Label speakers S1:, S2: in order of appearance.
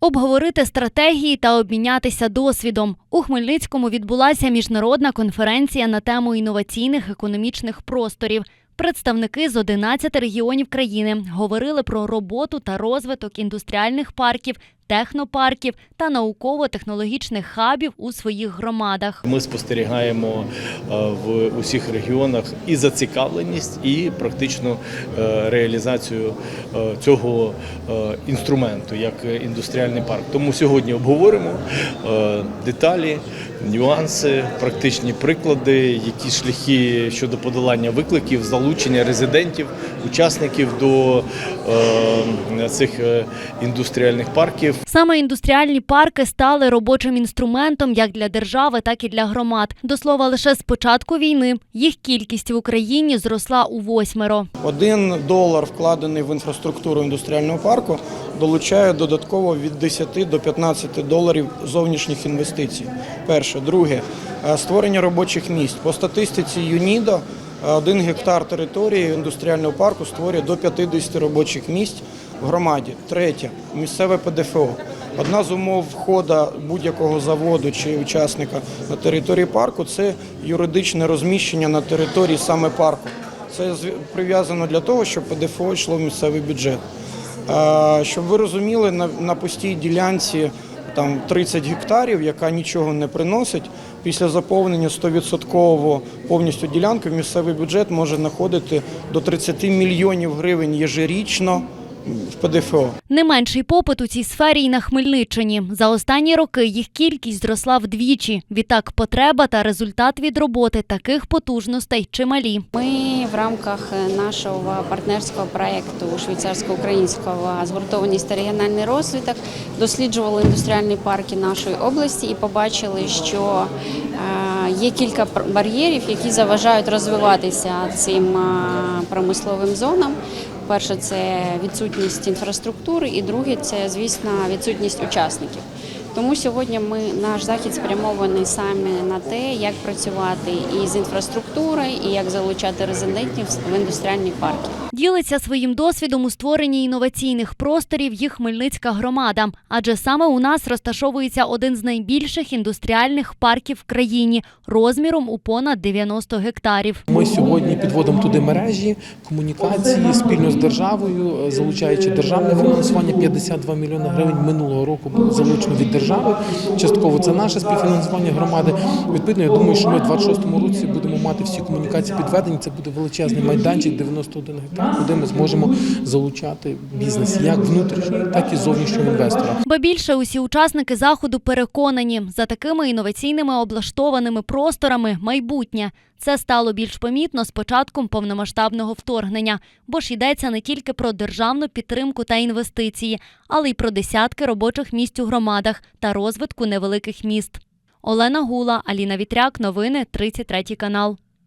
S1: Обговорити стратегії та обмінятися досвідом. У Хмельницькому відбулася міжнародна конференція на тему інноваційних економічних просторів. Представники з 11 регіонів країни говорили про роботу та розвиток індустріальних парків, технопарків та науково-технологічних хабів у своїх громадах.
S2: Ми спостерігаємо е, в усіх регіонах і зацікавленість, і практичну е, реалізацію е, цього інструменту як індустріальний парк. Тому сьогодні обговоримо деталі, нюанси, практичні приклади, які шляхи щодо подолання викликів, залучення резидентів, учасників до цих індустріальних парків.
S1: Саме індустріальні парки стали робочим інструментом як для держави, так і для громад. До слова, лише з початку війни їх кількість в Україні зросла у восьмеро.
S3: Один долар, вкладений в інфраструктуру індустріального парку, долучає додатково від 10 до 15 доларів зовнішніх інвестицій. Перше, друге е, створення робочих місць. По статистиці ЮНІДО е, один гектар території індустріального парку створює до 50 робочих місць в громаді. Третє місцеве ПДФО. Одна з умов входу будь-якого заводу чи учасника на території парку це юридичне розміщення на території саме парку. Це прив'язано для того, щоб ПДФО йшло в місцевий бюджет. Щоб ви розуміли, на, пустій ділянці там 30 гектарів, яка нічого не приносить, після заповнення 100% повністю ділянки в місцевий бюджет може знаходити до 30 мільйонів гривень єжирічно в ПДФО.
S1: Не менший попит у цій сфері й на Хмельниччині. За останні роки їх кількість зросла вдвічі. Відтак, потреба та результат від роботи таких потужностей чималі.
S4: Ми в рамках нашого партнерського проєкту швейцарсько-українського згуртованість та регіональний розвиток досліджували індустріальні парки нашої області і побачили, що е, є кілька бар'єрів, які заважають розвиватися цим е, промисловим зонам. Перше це відсутність інфраструктури, і друге це, звісно, відсутність учасників. Тому сьогодні ми наш захід спрямований саме на те, як працювати і з інфраструктурою, і як залучати резидентів в індустріальні парки.
S1: Ділиться своїм досвідом у створенні інноваційних просторів їх Хмельницька громада. Адже саме у нас розташовується один з найбільших індустріальних парків в країні розміром у понад 90 гектарів.
S5: Ми сьогодні підводимо туди мережі, комунікації спільно з державою, е, залучаючи державне фінансування. 52 мільйони гривень минулого року було залучено від держави. Частково це наше співфінансування громади. Відповідно, я думаю, що ми в 26-му році будемо мати всі комунікації підведені. Це буде величезний майданчик, 91 гектар, куди ми зможемо залучати бізнес як внутрішній, так і зовнішнього інвестора.
S1: Ба більше усі учасники заходу переконані, за такими інноваційними облаштованими просторами майбутнє. Це стало більш помітно з початком повномасштабного вторгнення, бо ж йдеться не тільки про державну підтримку та інвестиції, але й про десятки робочих місць у громадах та розвитку невеликих міст. Олена Гула, Аліна Вітряк, новини 33 канал.